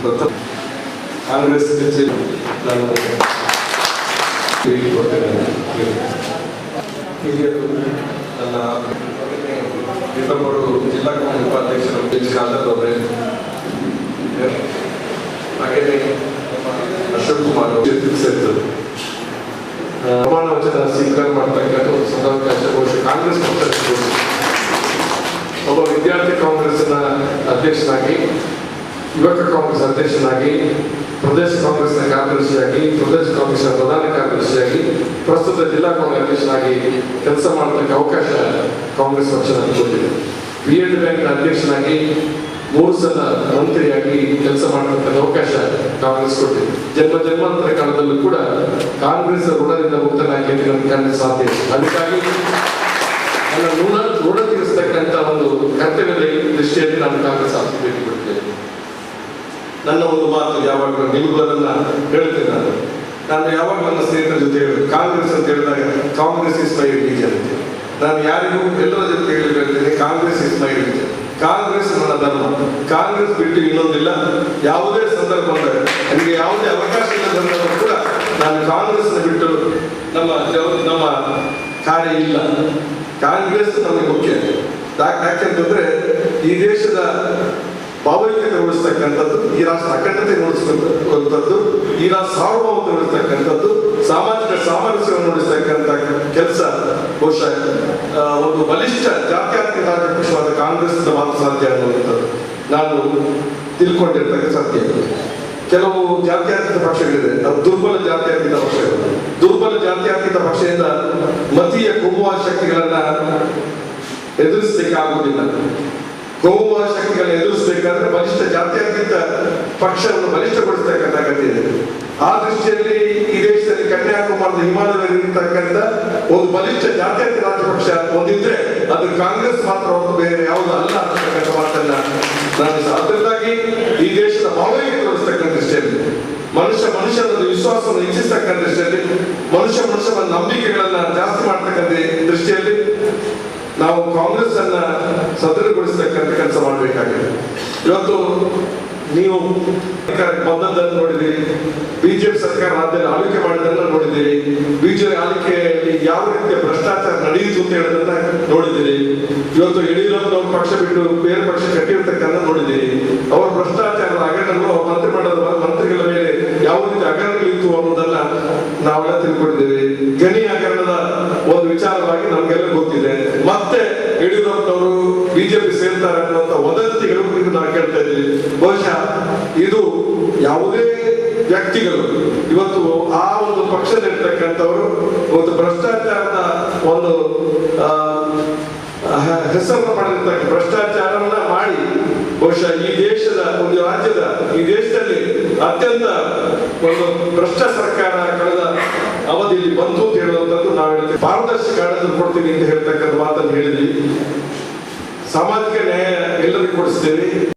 ಪ್ರಥಮ ಕಾಂಗ್ರೆಸ್ ಕಚೇರಿ ನಾನು ಹಿರಿಯರು, ನನ್ನ ಇನ್ನೊಬ್ಬರು ಜಿಲ್ಲಾ ಕಾಂಗ್ರೆಸ್ ಉಪಾಧ್ಯಕ್ಷರು ಎಚ್ ಅವರೇ, ಹಾಗೆಯೇ ಅಶೋಕ್ ಕುಮಾರ್ ತಿಳಿಸಿದ್ರು ಪ್ರಮಾಣ ವಚನ ಸ್ವೀಕಾರ ಮಾಡ್ತಕ್ಕಂಥ ಒಂದು ಸದಾವಕಾಶ ಕಾಂಗ್ರೆಸ್ ಪಕ್ಷಕ್ಕೆ ಒಬ್ಬ ವಿದ್ಯಾರ್ಥಿ ಕಾಂಗ್ರೆಸ್ನ ಅಧ್ಯಕ್ಷನಾಗಿ ಯುವಕ ಕಾಂಗ್ರೆಸ್ ಅಧ್ಯಕ್ಷನಾಗಿ ಪ್ರದೇಶ ಕಾಂಗ್ರೆಸ್ನ ಕಾರ್ಯದರ್ಶಿಯಾಗಿ ಪ್ರದೇಶ ಕಾಂಗ್ರೆಸ್ನ ಪ್ರಧಾನ ಕಾರ್ಯದರ್ಶಿಯಾಗಿ ಪ್ರಸ್ತುತ ಜಿಲ್ಲಾ ಕಾಂಗ್ರೆಸ್ ಅಧ್ಯಕ್ಷನಾಗಿ ಕೆಲಸ ಮಾಡತಕ್ಕ ಅವಕಾಶ ಕಾಂಗ್ರೆಸ್ ಪಕ್ಷ ಕೊಟ್ಟಿದೆ ಬಿ ಎಡ್ ಬ್ಯಾಂಕ್ನ ಅಧ್ಯಕ್ಷನಾಗಿ ಮೂರು ಸಲ ಮಂತ್ರಿಯಾಗಿ ಕೆಲಸ ಮಾಡತಕ್ಕಂಥ ಅವಕಾಶ ಕಾಂಗ್ರೆಸ್ ಕೊಟ್ಟಿದೆ ಜನ್ಮ ಜನ್ಮಾಂತರ ಕಾಲದಲ್ಲೂ ಕೂಡ ಕಾಂಗ್ರೆಸ್ ಋಣದಿಂದ ಮುಕ್ತನಾಗಿ ನನಗೆ ಕಾಣಲು ಸಾಧ್ಯ. ಅದಕ್ಕಾಗಿ ನನ್ನ ಋಣ ಋಣ ತೀರಿಸ್ತಕ್ಕಂಥ ಒಂದು ಕರ್ತವ್ಯದ ದೃಷ್ಟಿಯಲ್ಲಿ ನಾನು ಕಾಂಗ್ರೆಸ್ ಆಫೀಸ್ ಭೇಟಿ ನನ್ನ ಒಂದು ಮಾತು ಯಾವಾಗಲೂ ನಿಮಗೂ ಅದನ್ನ ಹೇಳ್ತೇನೆ ನಾನು. ನಾನು ಯಾವಾಗ ನನ್ನ ಸ್ನೇಹಿತರ ಜೊತೆ ಹೇಳಿದೆ ಕಾಂಗ್ರೆಸ್ ಅಂತ ಹೇಳಿದಾಗ ಕಾಂಗ್ರೆಸ್ ಇಸ್ ಮೈ ರಿಲಿಜನ್ ಅಂತ ನಾನು ಯಾರಿಗೂ ಎಲ್ಲರ ಜೊತೆ ಹೇಳಿ ಹೇಳ್ತೇನೆ, ಕಾಂಗ್ರೆಸ್ ಇಸ್ ಮೈ ಕಾಂಗ್ರೆಸ್ ನನ್ನ ಧರ್ಮ. ಕಾಂಗ್ರೆಸ್ ಬಿಟ್ಟು ಇನ್ನೊಂದಿಲ್ಲ. ಯಾವುದೇ ಸಂದರ್ಭ ನನಗೆ ಯಾವುದೇ ಅವಕಾಶ ಇಲ್ಲ ಸಂದರ್ಭ ಕೂಡ ನಾನು ಕಾಂಗ್ರೆಸ್ನ ಬಿಟ್ಟು ನಮ್ಮ ನಮ್ಮ ಕಾರ್ಯ ಇಲ್ಲ. ಕಾಂಗ್ರೆಸ್ ನಮಗೆ ಮುಖ್ಯ. ಯಾಕ್- ಯಾಕೆಂತಂದ್ರೆ ಈ ದೇಶದ ಭಾವೈಕ್ಯತೆ ಉಳಿಸ್ತಕ್ಕಂಥದ್ದು ಈ ರಾಷ್ಟ್ರ ಅಖಂಡತೆ ಉಳಿಸ್ತಕ್ಕಂಥದ್ದು ಈ ರಾಷ್ಟ್ರ ಸಾರ್ವಭೌಮತೆ ಉಳಿಸ್ತಕ್ಕಂಥದ್ದು ಸಾಮಾಜಿಕ ಸಾಮರಸ್ಯವನ್ನು ಉಳಿಸ್ತಕ್ಕಂಥ ಕೆಲಸ ಬಹುಶಃ ಒಂದು ಬಲಿಷ್ಠ ಜಾತ್ಯತೀತ ಪಕ್ಷವಾದ ಕಾಂಗ್ರೆಸ್ ಮಾತ್ರ ಸಾಧ್ಯ ಅನ್ನುವಂಥದ್ದು ನಾನು ತಿಳ್ಕೊಂಡಿರ್ತಕ್ಕ ಸತ್ಯ. ಕೆಲವು ಜಾತ್ಯಾತೀತ ಪಕ್ಷಗಳಿದೆ, ಅದು ದುರ್ಬಲ ಜಾತ್ಯಾತೀತ ಪಕ್ಷಗಳು. ದುರ್ಬಲ ಜಾತ್ಯಾತೀತ ಪಕ್ಷದಿಂದ ಮತೀಯ ಕುಮುವ ಶಕ್ತಿಗಳನ್ನ ಎದುರಿಸಲಿಕ್ಕಾಗುವುದಿಲ್ಲ ಕೋಮುವ ಶಕ್ತಿಗಳನ್ನ ಎದುರಿಸಬೇಕಾದ್ರೆ ಬಲಿಷ್ಠ ಜಾತಿಯಾದ್ಯಂತ ಪಕ್ಷವನ್ನು ಬಲಿಷ್ಠಗೊಳಿಸತಕ್ಕಂಥ ಅಗತ್ಯ ಇದೆ. ಆ ದೃಷ್ಟಿಯಲ್ಲಿ ಈ ದೇಶದಲ್ಲಿ ಕನ್ಯಾಕುಮಾರದ ಹಿಮಾಲಯದಲ್ಲಿರ್ತಕ್ಕಂಥ ಒಂದು ಬಲಿಷ್ಠ ಜಾತ್ಯತೀತ ರಾಜಪಕ್ಷ ಹೊಂದಿದ್ರೆ ಅದು ಕಾಂಗ್ರೆಸ್ ಮಾತ್ರ ಹೊರತು ಬೇರೆ ಯಾವುದು ಅಲ್ಲ ಅಂತಕ್ಕಂಥ ಮಾತನ್ನ ನಾನು ಅದರಿಂದಾಗಿ ಈ ದೇಶದ ಭಾವೈಕ್ಯತೆ ತೋರಿಸ್ತಕ್ಕಂಥ ದೃಷ್ಟಿಯಲ್ಲಿ, ಮನುಷ್ಯ ಮನುಷ್ಯನ ವಿಶ್ವಾಸವನ್ನು ಹೆಚ್ಚಿಸ್ತಕ್ಕಂಥ ದೃಷ್ಟಿಯಲ್ಲಿ, ಮನುಷ್ಯ ಮನುಷ್ಯನ ನಂಬಿಕೆಗಳನ್ನ ಜಾಸ್ತಿ ಮಾಡ್ತಕ್ಕಂಥ ದೃಷ್ಟಿಯಲ್ಲಿ ನಾವು ಕಾಂಗ್ರೆಸ್ ಅನ್ನ ಸದೃಢಗೊಳಿಸತಕ್ಕಂಥ ಮಾಡಬೇಕಾಗಿದೆ. ಇವತ್ತು ನೀವು ಬಂದದ್ದನ್ನು ನೋಡಿದಿರಿ ಬಿಜೆಪಿ ಸರ್ಕಾರ ರಾಜ್ಯದಲ್ಲಿ ಆಳ್ವಿಕೆ ಮಾಡಿದ್ದನ್ನು ನೋಡಿದಿರಿ ಬಿಜೆಪಿ ಆಳ್ವಿಕೆಯಲ್ಲಿ ಯಾವ ರೀತಿಯ ಭ್ರಷ್ಟಾಚಾರ ನಡೆಯಿತು ಅಂತ ಹೇಳೋದನ್ನ ನೋಡಿದಿರಿ ಇವತ್ತು ಯಡಿಯೂರಪ್ಪನವ್ರ ಪಕ್ಷ ಬಿಟ್ಟು ಬೇರೆ ಪಕ್ಷ ಕಟ್ಟಿರ್ತಕ್ಕಂಥ ನೋಡಿದಿರಿ ಅವರ ಭ್ರಷ್ಟಾಚಾರದ ಹಗರಣಗಳು ಅವ್ರ ಮಂತ್ರಿಮಂಡಲದ ಮಂತ್ರಿಗಳ ಮೇಲೆ ಯಾವ ರೀತಿ ಹಗರಣಗಳಿತ್ತು ಅನ್ನೋದನ್ನ ನಾವೆಲ್ಲ ತಿಳ್ಕೊಂಡಿದ್ದೇವೆ. ಗಣಿ ಹಗರಣದ ಒಂದು ವಿಚಾರವಾಗಿ ನಮ್ಗೆಲ್ಲ ಗೊತ್ತಿದೆ. ಮತ್ತೆ ಬಿಜೆಪಿ ಸೇರ್ತಾರೆ ಅನ್ನುವಂತ ವದಂತಿಗಳು ಇದು ನಾವು ಕೇಳ್ತಾ ಇದ್ದೀವಿ ಬಹುಶಃ ಇದು ಯಾವುದೇ ವ್ಯಕ್ತಿಗಳು ಇವತ್ತು ಆ ಒಂದು ಪಕ್ಷದಲ್ಲಿರ್ತಕ್ಕಂಥವರು ಒಂದು ಭ್ರಷ್ಟಾಚಾರದ ಒಂದು ಹೆಸರನ್ನು ಮಾಡಿರ್ತಕ್ಕಂಥ ಭ್ರಷ್ಟಾಚಾರವನ್ನ ಮಾಡಿ ಬಹುಶಃ ಈ ದೇಶದ, ಒಂದು ರಾಜ್ಯದ, ಈ ದೇಶದಲ್ಲಿ ಅತ್ಯಂತ ಒಂದು ಭ್ರಷ್ಟ ಸರ್ಕಾರ ಕಳೆದ ಅವಧಿಯಲ್ಲಿ ಬಂತು ಅಂತ ಹೇಳುವಂಥದ್ದು ನಾವು ಹೇಳ್ತೀವಿ. ಪಾರದರ್ಶಕ ಆಡಳಿತ ಕೊಡ್ತೀವಿ ಅಂತ ಹೇಳ್ತಕ್ಕಂಥ ಮಾತನ್ನು ಹೇಳಿದ್ವಿ. ಸಾಮಾಜಿಕ ನ್ಯಾಯ ಎಲ್ಲರಿಗೂ ಕೊಡಿಸ್ತೇವೆ